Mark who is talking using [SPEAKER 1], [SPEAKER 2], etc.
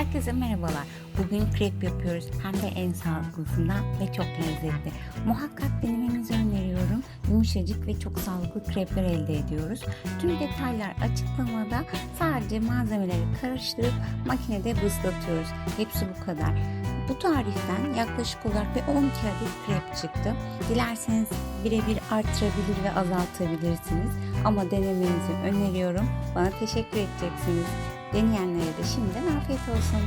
[SPEAKER 1] Herkese merhabalar. Bugün krep yapıyoruz. Hem de en sağlıklısından ve çok lezzetli. Muhakkak denemenizi öneriyorum. Yumuşacık ve çok sağlıklı krepler elde ediyoruz. Tüm detaylar açıklamada. Sadece malzemeleri karıştırıp makinede bızlatıyoruz. Hepsi bu kadar. Bu tariften yaklaşık olarak bir 10 adet krep çıktı. Dilerseniz birebir artırabilir ve azaltabilirsiniz. Ama denemenizi öneriyorum. Bana teşekkür edeceksiniz. Deneyenlere de şimdiden afiyet olsun.